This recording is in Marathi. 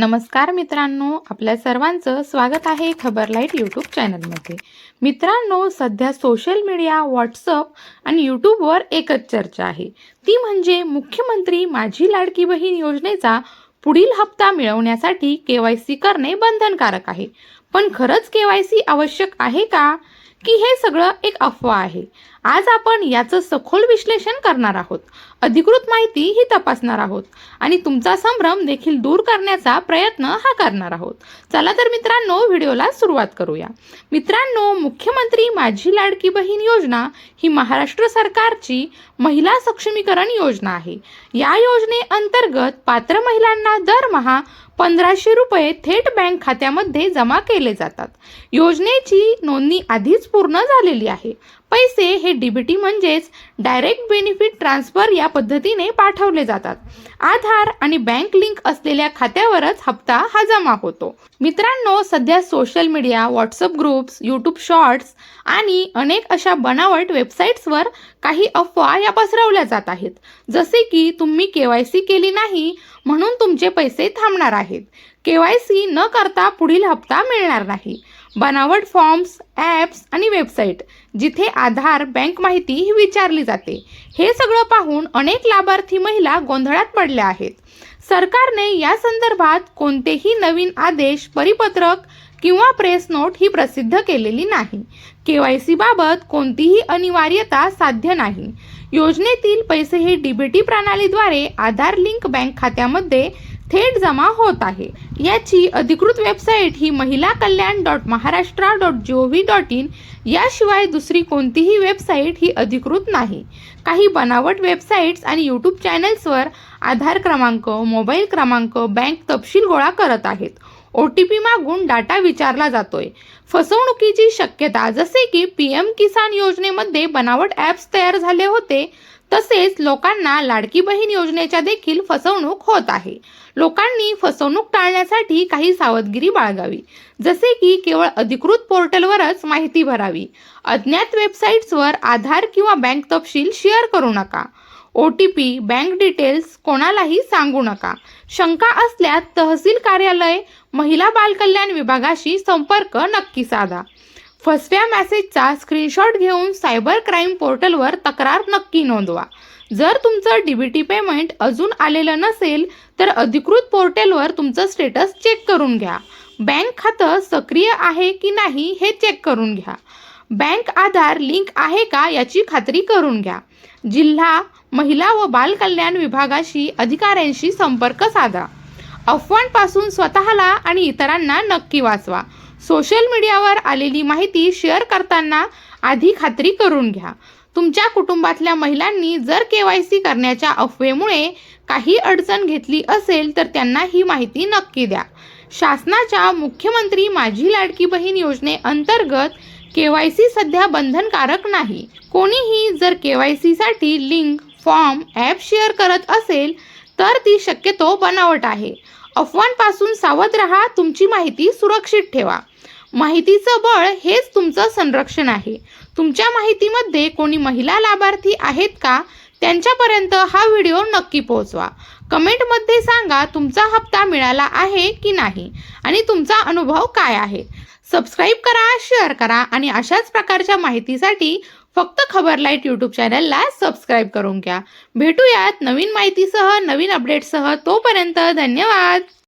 नमस्कार मित्रांनो आपल्या सर्वांचं स्वागत आहे खबर लाइट यूट्यूब चॅनलमध्ये. मित्रांनो सध्या सोशल मीडिया व्हॉट्सअप आणि यूट्यूबवर एकच चर्चा आहे. ती म्हणजे मुख्यमंत्री माझी लाडकी बहीण योजनेचा पुढील हप्ता मिळवण्यासाठी के वाय सी करणे बंधनकारक आहे. पण खरंच के वाय सी आवश्यक आहे का? की हे सगळं एक अफवा आहे. आज आपण याचं सखोल विश्लेषण करणार आहोत. अधिकृत माहिती ही तपासणार आहोत. आणि तुमचा संभ्रम देखील दूर करण्याचा प्रयत्न हा करणार आहोत. चला तर मित्रांनो व्हिडिओला सुरुवात करूया. मित्रांनो मुख्यमंत्री माझी लाडकी बहीण योजना ही महाराष्ट्र सरकारची महिला सक्षमीकरण योजना आहे. या योजनेअंतर्गत पात्र महिलांना दरमहा पंधराशे रुपये थेट बँक खात्यामध्ये जमा केले जातात. योजनेची नोंदणी आधीच पूर्ण झालेली आहे. पैसे हे डीबीटी म्हणजेच डायरेक्ट बेनिफिट ट्रान्सफर या पद्धतीने पाठवले जातात. आधार आणि बँक लिंक असलेल्या खात्यावरच हप्ता हा जमा होतो. मित्रांनो सध्या social media WhatsApp groups YouTube shorts आणि अनेक अशा बनावट वेबसाईट्सवर काही अफवा या पसरवल्या जात आहेत. जसे की तुम्ही के वाय सी केली नाही म्हणून तुमचे पैसे थांबणार आहेत. के वाय सी न करता पुढील हप्ता मिळणार नाही. बनावट फॉर्म्स ॲप्स आणि वेबसाईट जिथे आधार बँक माहिती ही विचारली जाते. हे सगळं पाहून अनेक लाभार्थी महिला गोंधळात पडल्या आहेत. सरकारने या संदर्भात कोणतेही नवीन आदेश परिपत्रक किंवा प्रेस नोट ही प्रसिद्ध केलेली नाही. के वाय सी बाबत कोणतीही अनिवार्यता साध्य नाही. योजनेतील पैसे हे डीबीटी प्रणालीद्वारे आधार लिंक बँक खात्यामध्ये थेट जमा होत आहे. याची अधिकृत वेबसाईट ही महिला कल्याण dot Maharashtra dot G O V dot in याशिवाय दुसरी कोणतीही वेबसाईट ही अधिकृत नाही. काही बनावट वेबसाईट्स आणि यूट्यूब चॅनल्सवर आधार क्रमांक मोबाईल क्रमांक बँक तपशील गोळा करत आहेत. ओ टी पी मागून डाटा विचारला जातोय. फसवणुकीची शक्यता जसे की पी एम किसान योजनेमध्ये बनावट ॲप्स तयार झाले होते तसेच लोकांना लाडकी बहीण योजनेच्या देखील फसवणूक होत आहे. लोकांनी फसवणूक टाळण्यासाठी काही सावधगिरी बाळगावी. जसे की केवळ अधिकृत पोर्टलवरच माहिती भरावी. अज्ञात वेबसाईट्सवर आधार किंवा बँक तपशील शेअर करू नका. O T P bank details कोणालाही सांगू नका. शंका असल्यास तहसील कार्यालय महिला बालकल्याण विभागाशी संपर्क नक्की साधा. फसव्या मेसेजचा स्क्रीनशॉट घेऊन सायबर क्राईम पोर्टलवर तक्रार नक्की नोंदवा. जर तुमचं डीबीटी पेमेंट अजून आलेलं नसेल तर अधिकृत पोर्टलवर तुमचं स्टेटस चेक करून घ्या. बँक खातं सक्रिय आहे की नाही हे चेक करून घ्या. बँक आधार लिंक आहे का याची खात्री करून घ्या. जिल्हा महिला व बालकल्याण विभागाशी अधिकाऱ्यांशी संपर्क साधा. अफवांपासून स्वतःला आणि इतरांना नक्की वाचवा. सोशल मीडियावर आलेली माहिती शेअर करताना आधी खात्री करून घ्या. तुमच्या कुटुंबातल्या महिलांनी जर के वाय सी करण्याच्या अफवेमुळे काही अडचण घेतली असेल तर त्यांना ही माहिती नक्की द्या. शासनाच्या मुख्यमंत्री माझी लाडकी बहीण योजनेअंतर्गत के वाय सी सध्या बंधनकारक नाही. कोणीही जर के वाय सीसाठी लिंक फॉर्म ॲप शेअर करत असेल तर ती शक्यतो बनावट आहे. अफवांपासून सावध रहा तुमची माहिती सुरक्षित ठेवा. माहितीचं बळ हेच तुमचं संरक्षण आहे. तुमच्या माहितीमध्ये कोणी महिला लाभार्थी आहेत का त्यांच्यापर्यंत हा व्हिडिओ नक्की पोहोचवा. कमेंटमध्ये सांगा तुमचा हप्ता मिळाला आहे की नाही आणि तुमचा अनुभव काय आहे. सबस्क्राईब करा शेअर करा आणि अशाच प्रकारच्या माहितीसाठी फक्त खबर लाइट यूट्यूब चॅनलला सबस्क्राईब करून घ्या. भेटूयात नवीन माहितीसह नवीन अपडेटसह तोपर्यंत धन्यवाद.